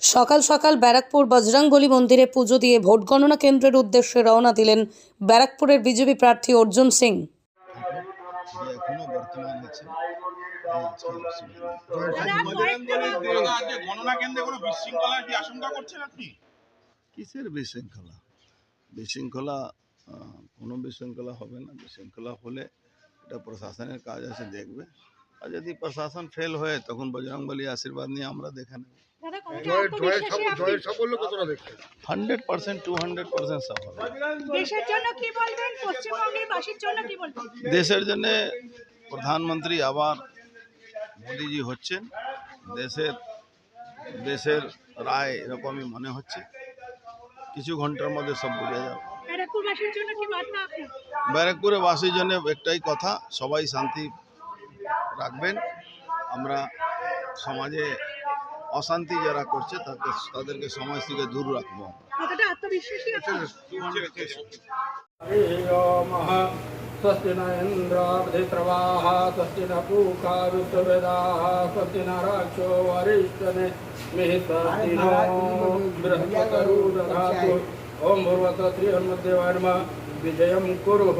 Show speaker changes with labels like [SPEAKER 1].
[SPEAKER 1] সকাল সকাল ব্যারাকপুর বজরংবলী মন্দিরে পুজো দিয়ে ভোট গণনা কেন্দ্রের উদ্দেশ্যে রওনা দিলেন ব্যারাকপুরের বিজেপি প্রার্থী অর্জুন সিং।
[SPEAKER 2] কিসের বিশৃঙ্খলা? বিশৃঙ্খলা কোনো বিশৃঙ্খলা হবে না। বিশৃঙ্খলা হলে এটা প্রশাসনের কাজ আছে, দেখবে। আর যদি প্রশাসন ফেল হয় তখন বজরংবলী আশীর্বাদ নিয়ে আমরা দেখে নেব। Hundred percent to hundred percent সফল
[SPEAKER 3] দেশের জন্য কি বলবেন? পশ্চিমবঙ্গের বাসীর জন্য কি বলবেন?
[SPEAKER 2] দেশের জন্য প্রধানমন্ত্রী আবার মোদিজি হচ্ছেন। দেশের দেশের রায় এরকমই মনে হচ্ছে। কিছু ঘণ্টার মধ্যে সব বোঝা যাবে।
[SPEAKER 3] ব্যারাকপুরবাসীর জন্য কি বার্তা আপনার?
[SPEAKER 2] ব্যারাকপুরে বাসীর জন্য একটাই কথা সবাই শান্তি রাখবেন আমরা সমাজে অশান্তি যারা করছে তাকে তাদেরকে সমাজ থেকে দূর রাখবো
[SPEAKER 3] কতটা আত্মবিশ্বাসী আছেন
[SPEAKER 4] हरिओमः स्वस्ति न इन्द्रावधिप्रवाः स्वस्ति न पूका विश्ववेदाः स्वस्ति न राक्षो वरिष्ठने मिहितस्ति नो बृहस्पतरुदधातु ॐ भूर्वत श्रीहनुमद्देवाय नमः विजयं कुरुः